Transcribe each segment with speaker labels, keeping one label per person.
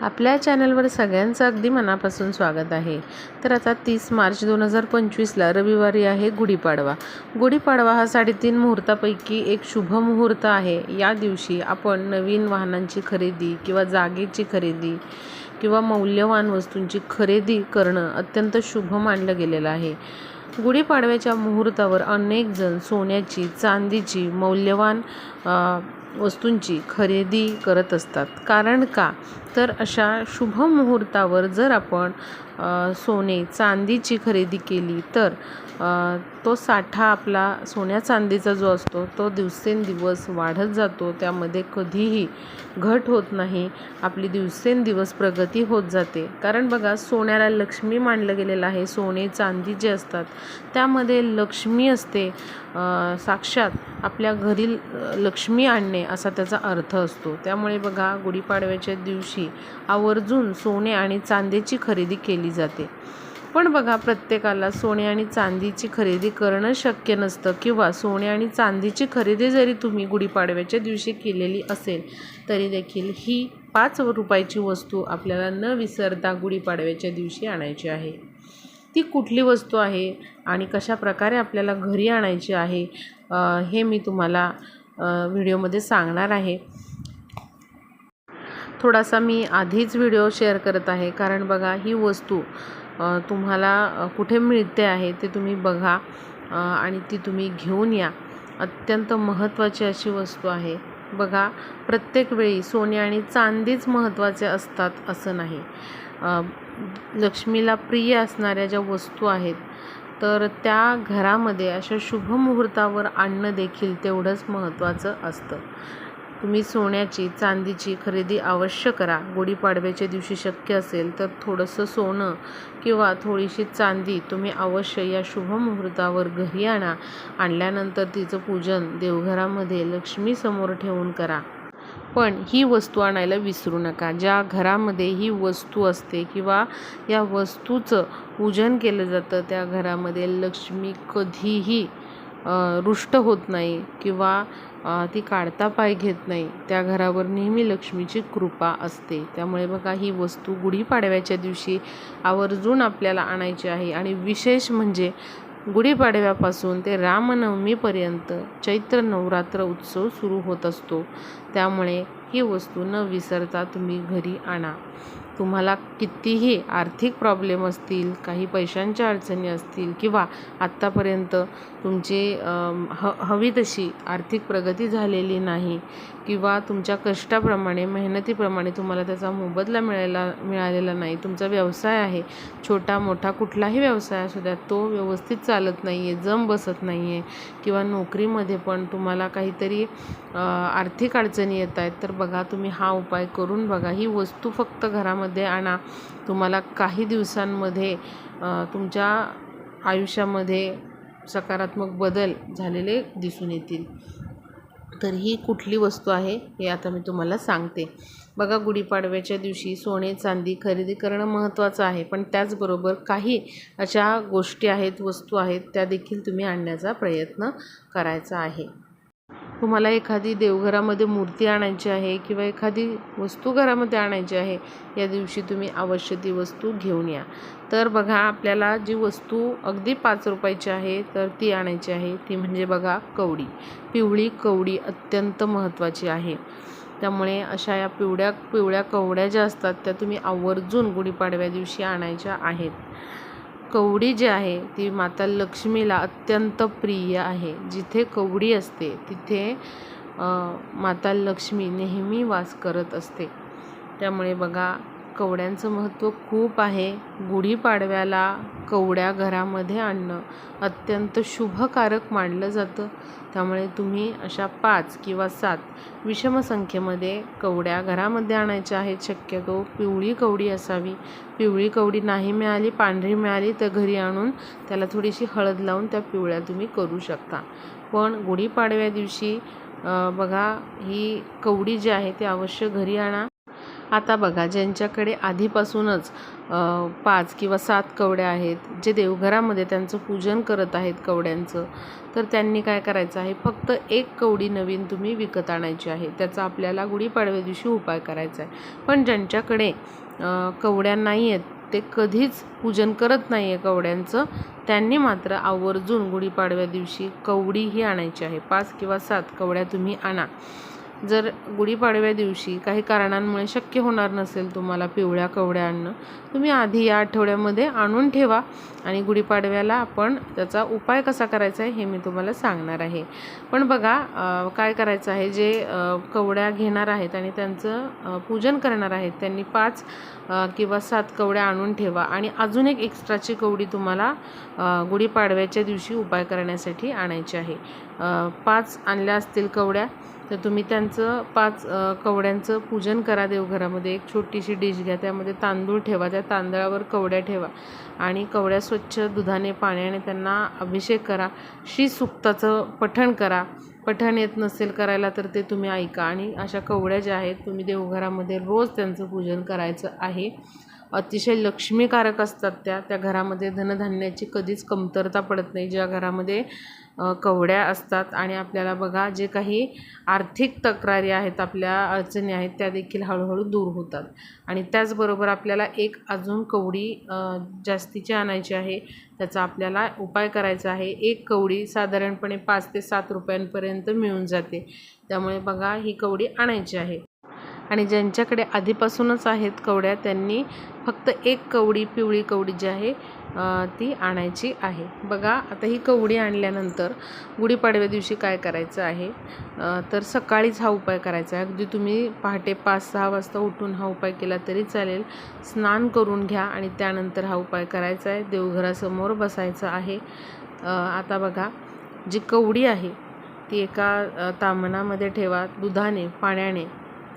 Speaker 1: आपल्या चॅनलवर सगळ्यांचं अगदी मनापासून स्वागत आहे. तर आता तीस मार्च दोन हजार पंचवीसला रविवारी आहे गुढीपाडवा. गुढीपाडवा हा साडेतीन मुहूर्तापैकी एक शुभ मुहूर्त आहे. या दिवशी आपण नवीन वाहनांची खरेदी किंवा जागेची खरेदी किंवा मौल्यवान वस्तूंची खरेदी करणं अत्यंत शुभ मानलं गेलेलं आहे. गुढीपाडव्याच्या मुहूर्तावर अनेक जण सोन्याची चांदीची मौल्यवान वस्तूंची खरेदी करत असतात. कारण का? तर अशा शुभ मुहूर्तावर जर आपण सोने चांदीची खरेदी केली तर तो साठा आपला सोन्या चांदीचा जो असतो तो दिवसेंदिवस वाढत जातो. त्यामध्ये कधीही घट होत नाही. आपली दिवसेंदिवस प्रगती होत जाते. कारण बघा सोन्याला लक्ष्मी मानलं गेलेलं आहे. सोने चांदी जे असतात त्यामध्ये लक्ष्मी असते. साक्षात आपल्या घरी लक्ष्मी आणणे असा त्याचा अर्थ असतो. त्यामुळे बघा गुढीपाडव्याच्या दिवशी आवर्जून सोने आणि चांदीची खरेदी केली जाते. पण बघा प्रत्येकाला सोने आणि चांदीची खरेदी करणं शक्य नसतं किंवा सोने आणि चांदीची खरेदी जरी तुम्ही गुढीपाडव्याच्या दिवशी केलेली असेल तरी देखील ही पाच रुपयाची वस्तू आपल्याला न विसरता गुढीपाडव्याच्या दिवशी आणायची आहे. ती कुठली वस्तू आहे आणि कशा प्रकारे आपल्याला घरी आणायची आहे हे मी तुम्हाला व्हिडिओमध्ये सांगणार आहे. थोडासा मी आधीच व्हिडिओ शेअर करत आहे. कारण बघा ही वस्तू तुम्हाला कुठे मिळते आहे ते तुम्ही बघा आणि ती तुम्ही घेऊन या. अत्यंत महत्त्वाची अशी वस्तू आहे. बघा प्रत्येक वेळी सोने आणि चांदीच महत्त्वाचे असतात असं नाही. लक्ष्मीला प्रिय असणाऱ्या ज्या वस्तू आहेत तर त्या घरामध्ये अशा शुभ मुहूर्तावर आणणं देखील तेवढंच महत्त्वाचं असतं. तुम्ही सोन्याची चांदीची खरेदी अवश्य करा. गुढीपाडव्याच्या दिवशी शक्य असेल तर थोडंसं सोनं किंवा थोडीशी चांदी तुम्ही अवश्य या शुभ मुहूर्तावर घरी आणा. आणल्यानंतर तिचं पूजन देवघरामध्ये लक्ष्मीसमोर ठेवून करा. पण ही वस्तू आणायला विसरू नका. ज्या घरामध्ये ही वस्तू असते किंवा या वस्तूचं पूजन केलं जातं त्या घरामध्ये लक्ष्मी कधीही रुष्ट होत नाही किंवा ती काढता पाय घेत नाही त्या घरावर नेहमी लक्ष्मीची कृपा असते. त्यामुळे बघा ही वस्तू गुढीपाडव्याच्या दिवशी आवर्जून आपल्याला आणायची आहे. आणि विशेष म्हणजे गुढीपाडव्यापासून ते रामनवमीपर्यंत चैत्र नवरात्र उत्सव सुरू होत असतो. त्यामुळे ही वस्तू न विसरता तुम्ही घरी आणा. तुम्हाला कितीही आर्थिक प्रॉब्लेम असतील काही पैशांच्या अडचणी असतील किंवा आत्तापर्यंत तुमची ह हवी तशी आर्थिक प्रगती झालेली नाही किंवा तुमच्या कष्टाप्रमाणे मेहनतीप्रमाणे तुम्हाला त्याचा मोबदला मिळायला मिळालेला नाही. तुमचा व्यवसाय आहे छोटा मोठा कुठलाही व्यवसाय असू द्या तो व्यवस्थित चालत नाही आहे जम बसत नाही आहे किंवा नोकरीमध्ये पण तुम्हाला काहीतरी आर्थिक अडचणी येत आहेत तर बघा तुम्ही हा उपाय करून बघा. ही वस्तू फक्त घरामध्ये आणा. तुम्हाला काही दिवसांमध्ये तुमच्या आयुष्यामध्ये सकारात्मक बदल झालेले दिसून येतील. तर ही कुठली वस्तू आहे हे आता मी तुम्हाला सांगते. बघा गुढीपाडव्याच्या दिवशी सोने चांदी खरेदी करणं महत्त्वाचं आहे पण त्याचबरोबर काही अशा गोष्टी आहेत वस्तू आहेत त्या देखील तुम्ही आणण्याचा प्रयत्न करायचा आहे. तुम्हाला एखादी देवघरामध्ये मूर्ती आणायची आहे किंवा एखादी वस्तू घरामध्ये आणायची आहे या दिवशी तुम्ही अवश्य ती वस्तू घेऊन या. तर बघा आपल्याला जी वस्तू अगदी पाच रुपयाची आहे तर ती आणायची आहे. ती म्हणजे बघा कवडी. पिवळी कवडी अत्यंत महत्त्वाची आहे. त्यामुळे अशा या पिवळ्या पिवळ्या कवड्या ज्या असतात त्या तुम्ही आवर्जून गुढीपाडव्या दिवशी आणायच्या आहेत. कवडी जी आहे ती माता लक्ष्मीला अत्यंत प्रिय आहे. जिथे कवडी असते तिथे माता लक्ष्मी नेहमी वास करत असते. त्यामुळे बघा कवड्यांचं महत्त्व खूप आहे. गुढीपाडव्याला कवड्या घरामध्ये आणणं अत्यंत शुभकारक मानलं जातं. त्यामुळे तुम्ही अशा पाच किंवा सात विषम संख्येमध्ये कवड्या घरामध्ये आणायच्या आहेत. शक्यतो पिवळी कवडी असावी. पिवळी कवडी नाही मिळाली पांढरी मिळाली तर घरी आणून त्याला थोडीशी हळद लावून त्या पिवळ्या तुम्ही करू शकता. पण गुढीपाडव्या दिवशी बघा ही कवडी जी आहे ती अवश्य घरी आणा. आता बघा ज्यांच्याकडे आधीपासूनच पाच किंवा सात कवड्या आहेत जे देवघरामध्ये त्यांचं पूजन करत आहेत कवड्यांचं तर त्यांनी काय करायचं आहे? फक्त एक कवडी नवीन तुम्ही विकत आणायची आहे. त्याचा आपल्याला गुढीपाडव्या दिवशी उपाय करायचा आहे. पण ज्यांच्याकडे कवड्या नाही आहेत ते कधीच पूजन करत नाही आहे कवड्यांचं त्यांनी मात्र आवर्जून गुढीपाडव्या दिवशी कवडी ही आणायची आहे. पाच किंवा सात कवड्या तुम्ही आणा. जर गुढीपाडव्या दिवशी काही कारणांमुळे शक्य होणार नसेल तुम्हाला पिवळ्या कवड्या आणणं तुम्ही आधी या आठवड्यामध्ये आणून ठेवा आणि गुढीपाडव्याला आपण त्याचा उपाय कसा करायचा आहे हे मी तुम्हाला सांगणार आहे. पण बघा काय करायचं आहे? जे कवड्या घेणार आहेत आणि त्यांचं पूजन करणार आहेत त्यांनी पाच किंवा सात कवड्या आणून ठेवा आणि अजून एक एक्स्ट्राची कवडी तुम्हाला गुढीपाडव्याच्या दिवशी उपाय करण्यासाठी आणायची आहे. पाच आणल्या असतील कवड्या तर तुम्ही त्यांचं पाच कवड्यांचं पूजन करा देवघरामध्ये. एक छोटीशी डिश घ्या त्यामध्ये तांदूळ ठेवा त्या तांदळावर कवड्या ठेवा आणि कवड्या स्वच्छ दुधाने पाण्याने त्यांना अभिषेक करा. श्री सुक्ताचं पठण करा. पठण येत नसेल करायला तर ते तुम्ही ऐका आणि अशा कवड्या ज्या आहेत तुम्ही देवघरामध्ये रोज त्यांचं पूजन करायचं आहे. अतिशय लक्ष्मीकारक असतात त्या. त्या घरामध्ये धनधान्याची कधीच कमतरता पडत नाही. ज्या घरामध्ये कवड्या असतात आणि आपल्याला बघा जे काही आर्थिक तक्रारी आहेत आपल्या अडचणी आहेत त्या देखील हळूहळू दूर होतात. आणि त्याचबरोबर आपल्याला एक अजून कवडी जास्तीची आणायची आहे. त्याचा आपल्याला उपाय करायचा आहे. एक कवडी साधारणपणे पाच ते सात रुपयांपर्यंत मिळून जाते. त्यामुळे बघा ही कवडी आणायची आहे. आणि ज्यांच्याकडे आधीपासूनच आहेत कवड्या त्यांनी फक्त एक कवडी पिवळी कवडी जी आहे ती आणायची आहे. बघा आता ही कवडी आणल्यानंतर गुढीपाडव्या दिवशी काय करायचं आहे? तर सकाळीच हा उपाय करायचा आहे. अगदी तुम्ही पहाटे पाच सहा वाजता उठून हा उपाय केला तरी चालेल. स्नान करून घ्या आणि त्यानंतर हा उपाय करायचा आहे. देवघरासमोर बसायचं आहे. आता बघा जी कवडी आहे ती एका तामणामध्ये ठेवा. दुधाने पाण्याने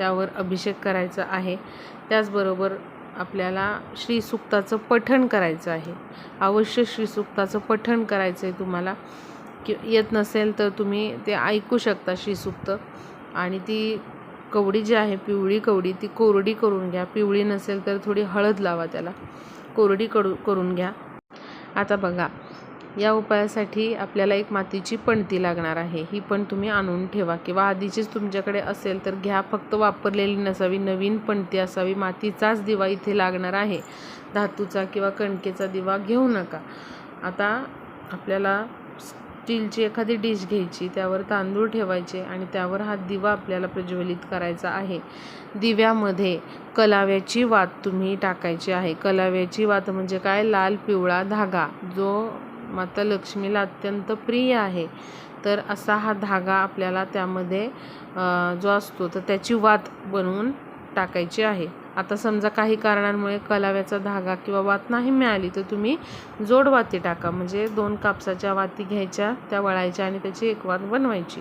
Speaker 1: त्यावर अभिषेक करायचा आहे. त्याचबरोबर आपल्याला श्रीसुक्ताचं पठण करायचं आहे. अवश्य श्रीसुक्ताचं पठण करायचं आहे तुम्हाला. कि येत नसेल तर तुम्ही ते ऐकू शकता श्रीसुक्त आणि ती कवडी जी आहे पिवळी कवडी ती कोरडी करून घ्या. पिवळी नसेल तर थोडी हळद लावा त्याला. कोरडी करू करून घ्या. आता बघा. या उपायासाठी आपल्याला एक मातीची पणती लागणार आहे. ही पण तुम्ही आणून ठेवा किंवा आधीचीच तुमच्याकडे असेल तर घ्या. फक्त वापरलेली नसावी नवीन पणती असावी. मातीचाच दिवा इथे लागणार आहे. धातूचा किंवा कणकेचा दिवा घेऊ नका. आता आपल्याला स्टीलची एखादी डिश घ्यायची त्यावर तांदूळ ठेवायचे आणि त्यावर हा दिवा आपल्याला प्रज्वलित करायचा आहे. दिव्यामध्ये कलाव्याची वात तुम्ही टाकायची आहे. कलाव्याची वात म्हणजे काय? लाल पिवळा धागा. जो माता लक्ष्मीला अत्यंत प्रिय आहे. तर असा हा धागा आपल्याला त्यामध्ये जो असतो तर त्याची वात बनवून टाकायची आहे. आता समजा काही कारणांमुळे कलाव्याचा धागा किंवा वात नाही मिळाली तर तुम्ही जोड वाती टाका. म्हणजे दोन कापसाच्या वाती घ्यायच्या त्या वळायच्या आणि त्याची एक वात बनवायची.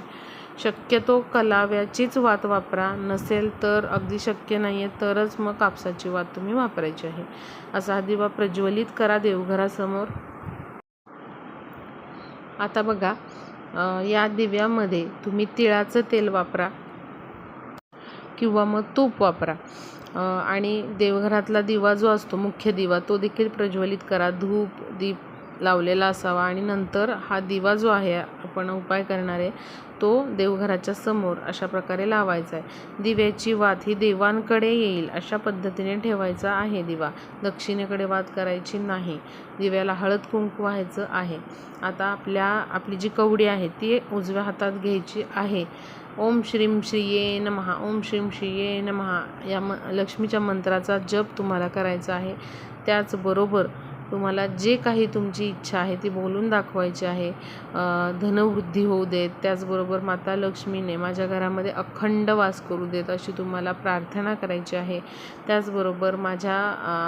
Speaker 1: शक्यतो कलाव्याचीच वात वापरा. नसेल तर अगदी शक्य नाही आहे तरच मग कापसाची वात तुम्ही वापरायची आहे. असा हा दिवा प्रज्वलित करा देवघरासमोर. आता बघा या दिव्यामध्ये तुम्ही तिळाचं तेल वापरा किंवा मग तूप वापरा. आणि देवघरातला दिवा जो असतो मुख्य दिवा तो देखील प्रज्वलित करा. धूप दीप लावलेला असावा आणि नंतर हा दिवा जो आहे आपण उपाय करणारे तो देवघराच्या समोर अशा प्रकारे लावायचा आहे दिव्याची वात ही देवांकडे येईल अशा पद्धतीने ठेवायचा आहे दिवा. दक्षिणेकडे वात करायची नाही. दिव्याला हळद कुंकू व्हायचं आहे. आता आपल्या आपली जी कवडी आहे ती उजव्या हातात घ्यायची आहे. ओम श्रीम श्रीये नमहा ओम श्रीम श्रीये नमहा या म लक्ष्मीच्या मंत्राचा जप तुम्हाला करायचा आहे. त्याचबरोबर तुम्हाला जे काही तुमची इच्छा आहे ती बोलून दाखवायची आहे. धनवृद्धी होऊ देत त्याचबरोबर माता लक्ष्मीने माझ्या घरामध्ये अखंड वास करू देत अशी तुम्हाला प्रार्थना करायची आहे. त्याचबरोबर माझ्या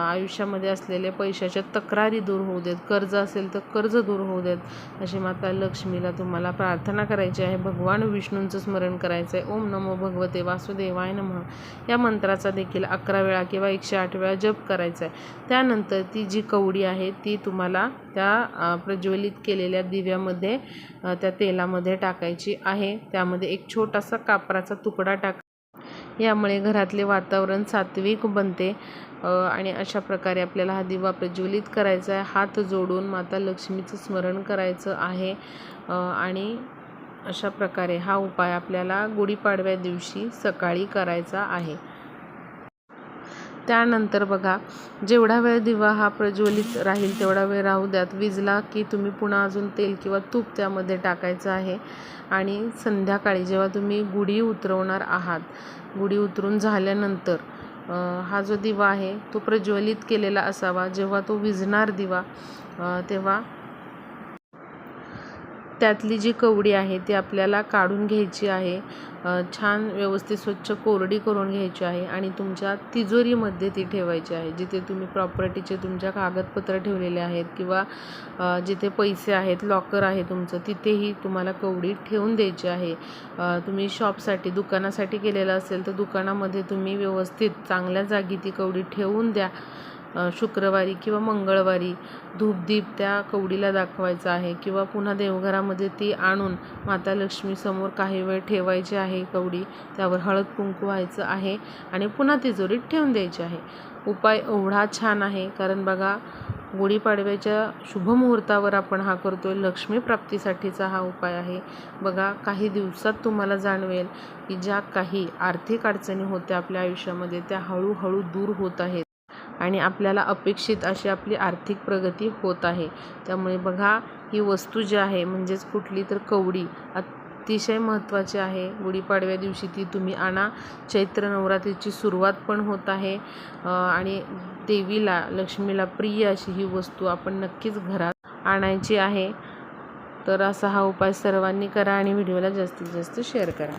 Speaker 1: आयुष्यामध्ये असलेल्या पैशाच्या तक्रारी दूर होऊ देत कर्ज असेल तर कर्ज दूर होऊ देत अशी माता लक्ष्मीला तुम्हाला प्रार्थना करायची आहे. भगवान विष्णूंचं स्मरण करायचं आहे. ओम नमो भगवते वासुदेवाय नमः. या मंत्राचा देखील अकरा वेळा किंवा एकशे आठ वेळा जप करायचा आहे. त्यानंतर ती जी कवडी आहे ती तुम्हाला त्या प्रज्वलित केलेल्या दिव्यामध्ये त्या तेलामध्ये टाकायची आहे. त्यामध्ये एक छोटासा कापराचा तुकडा टाक यामुळे घरातले वातावरण सात्विक बनते. आणि अशा प्रकारे आपल्याला हा दिवा प्रज्वलित करायचा आहे. हात जोडून माता लक्ष्मीचं स्मरण करायचं आहे. आणि अशा प्रकारे हा उपाय आपल्याला गुढीपाडव्या दिवशी सकाळी करायचा आहे. त्यानंतर बघा जेवढा वेळ दिवा हा प्रज्वलित राहील तेवढा वेळ राहू द्यात. विजला की तुम्ही पुन्हा अजून तेल किंवा तूप त्यामध्ये टाकायचं आहे. आणि संध्याकाळी जेव्हा तुम्ही गुढी उतरवणार आहात गुढी उतरून झाल्यानंतर हा जो दिवा आहे तो प्रज्वलित केलेला असावा. जेव्हा तो विझणार दिवा तेव्हा त्यातली जी कवडी आहे ती आपल्याला काढून घ्यायची आहे. छान व्यवस्थित स्वच्छ कोरडी करून घ्यायची आहे आणि तुमच्या तिजोरीमध्ये ती ठेवायची आहे. जिथे तुम्ही प्रॉपर्टीचे तुमच्या कागदपत्र ठेवलेले आहेत किंवा जिथे पैसे आहेत लॉकर आहे तुमचं तिथेही तुम्हाला कवडी ठेवून द्यायची आहे. तुम्ही शॉपसाठी दुकानासाठी केलेलं असेल तर दुकानामध्ये तुम्ही व्यवस्थित चांगल्या जागी ती कवडी ठेवून द्या. शुक्रवारी किंवा मंगळवारी धूपदीप त्या कवडीला दाखवायचा आहे किंवा पुन्हा देवघरामध्ये ती आणून माता लक्ष्मीसमोर काही वेळ ठेवायची आहे कवडी त्यावर हळद कुंकू व्हायचं आहे आणि पुन्हा तिजोरीत ठेवून द्यायची आहे. उपाय एवढा छान आहे कारण बघा गुढीपाडव्याच्या शुभमुहूर्तावर आपण हा करतो लक्ष्मी प्राप्तीसाठीचा हा उपाय आहे. बघा काही दिवसात तुम्हाला जाणवेल की ज्या काही आर्थिक अडचणी होत्या आपल्या आयुष्यामध्ये त्या हळूहळू दूर होत आहेत. आणि आपल्याला अपेक्षित अशी आपली आर्थिक प्रगती होत आहे. त्यामुळे बघा ही वस्तू जी आहे म्हणजेच कुठली तर कवडी अतिशय महत्त्वाची आहे. गुढीपाडव्या दिवशी ती तुम्ही आणा. चैत्र नवरात्रीची सुरुवात पण होत आहे. आणि देवीला लक्ष्मीला प्रिय अशी ही वस्तू आपण नक्कीच घरात आणायची आहे. तर असा हा उपाय सर्वांनी करा आणि व्हिडिओला जास्तीत जास्त शेअर करा.